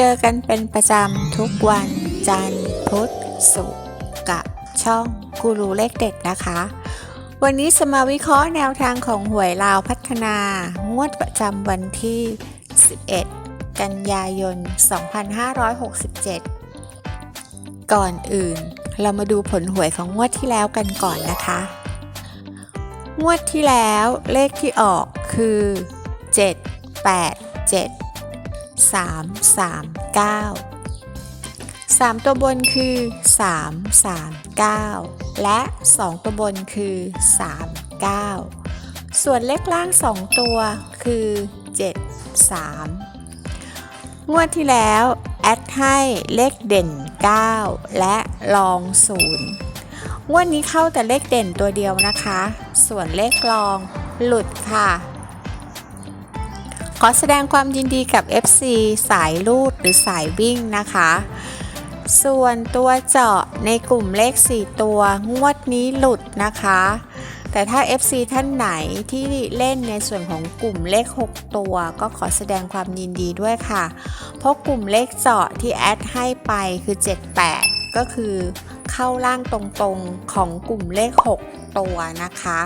เจอกันเป็นประจำทุกวันจันทร์พุธศุกร์กับช่องกูรูเลขเด็ดนะคะ วันนี้จะมาวิเคราะห์แนวทางของหวยลาวพัฒนางวดประจำวันที่ 11 กันยายน 2567 ก่อนอื่น เรามาดูผลหวยของงวดที่แล้วกันก่อนนะคะ งวดที่แล้วเลขที่ออกคือ 7 8 7 3 3 9 3 ตัวบนคือ 3 3 9 และ 2 ตัวบนคือ 3 9 ส่วนเลขล่าง 2 ตัวคือ 7 3 งวดที่แล้ว แอดให้เลขเด่น 9 และลอง 0 งวดนี้เข้าแต่เลขเด่นตัวเดียวนะคะ ส่วนเลขรองหลุดค่ะ อแสดงความยินดีกับ FC สายลูดหรือสายวิ่งนะคะ ส่วนตัวเจาะในกลุ่มเลข 4 ตัวงวดนี้หลุดนะคะ แต่ถ้า FC ท่านไหนที่เล่นในส่วนของกลุ่มเลข 6 ตัว ก็ขอแสดงความยินดีด้วยค่ะ เพราะกลุ่มเลขเจาะที่แอดให้ไปคือ 78 ก็คือเข้าล่างตรงๆของกลุ่มเลข 6 ตัวนะคะ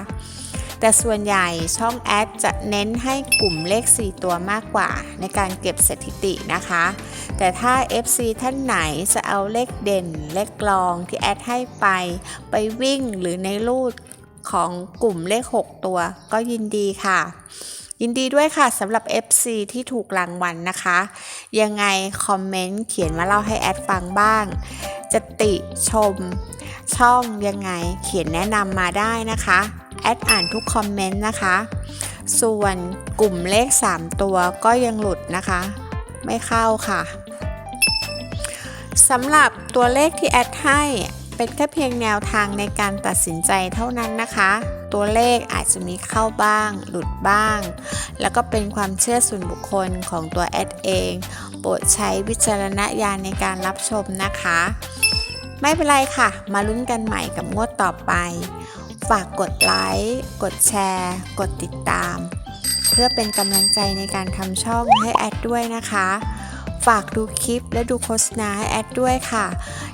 แต่ส่วนใหญ่ช่องแอดจะเน้นให้กลุ่มเลข 4 ตัวมากกว่า ในการเก็บสถิตินะคะ แต่ถ้า FC ท่านไหนจะเอาเลขเด่น เลขกลองที่แอดให้ไป ไปวิ่งหรือในรูดของกลุ่มเลข 6 ตัวก็ยินดีค่ะ ยินดีด้วยค่ะสำหรับ FC ที่ถูกรางวัลนนะคะ ยังไงคอมเมนต์เขียนมาเล่าให้แอดฟังบ้าง จะติชม ช่องยังไงเขียนแนะนำมาได้นะคะ แอดอ่านทุกคอมเมนต์นะคะ ส่วนกลุ่มเลข 3 ตัวก็ยังหลุดนะคะ ไม่เข้าค่ะสำหรับตัวเลขที่แอดให้ เป็นแค่เพียงแนวทางในการตัดสินใจเท่านั้นนะคะ ตัวเลขอาจจะมีเข้าบ้าง หลุดบ้าง แล้วก็เป็นความเชื่อส่วนบุคคลของตัวแอดเอง โปรดใช้วิจารณญาณในการรับชมนะคะ ไม่เป็นไรค่ะ มาลุ้นกันใหม่กับงวดต่อไป ฝากกดไลค์ กดแชร์ กดติดตาม เพื่อเป็นกำลังใจในการทำช่องให้แอดด้วยนะคะ ฝากดูคลิปและดูโฆษณาให้แอดด้วยค่ะ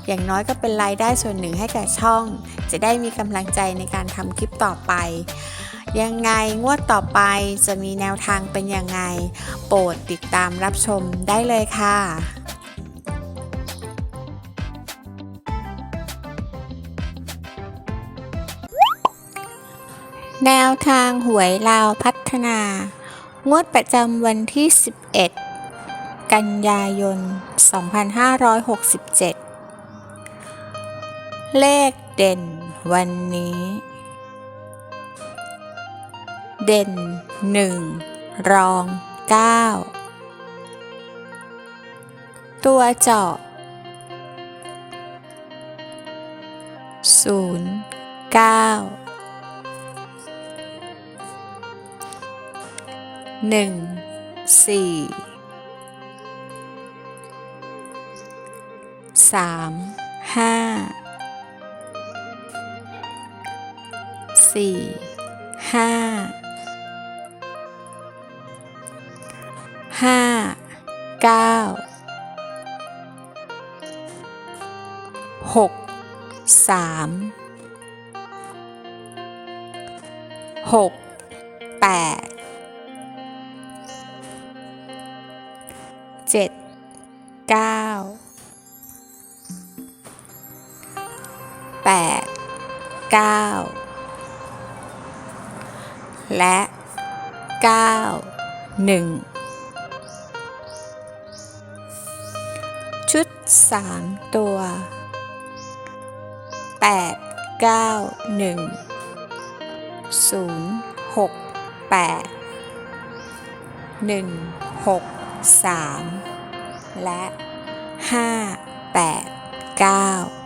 อย่างน้อยก็เป็นรายได้ส่วนหนึ่งให้แก่ช่อง จะได้มีกำลังใจในการทำคลิปต่อไป ยังไงงวดต่อไปจะมีแนวทางเป็นยังไง โปรดติดตามรับชมได้เลยค่ะแนวทางหวยลาวพัฒนา งวดประจำวันที่ 11 กันยายน 2567 เลขเด่นวันนี้ เด่นหนึ่งรองเก้าตัวเจาะศูนย์เก้าหนึ่งสี่ สามห้าสี่ห้าห้าเก้าหกสามหกแปดเจ็ดเก้า แปดเก้าและเก้าหนึ่งชุด 3 ตัว 8 9 1 0 6 8 1 6 3 และ 5 8 9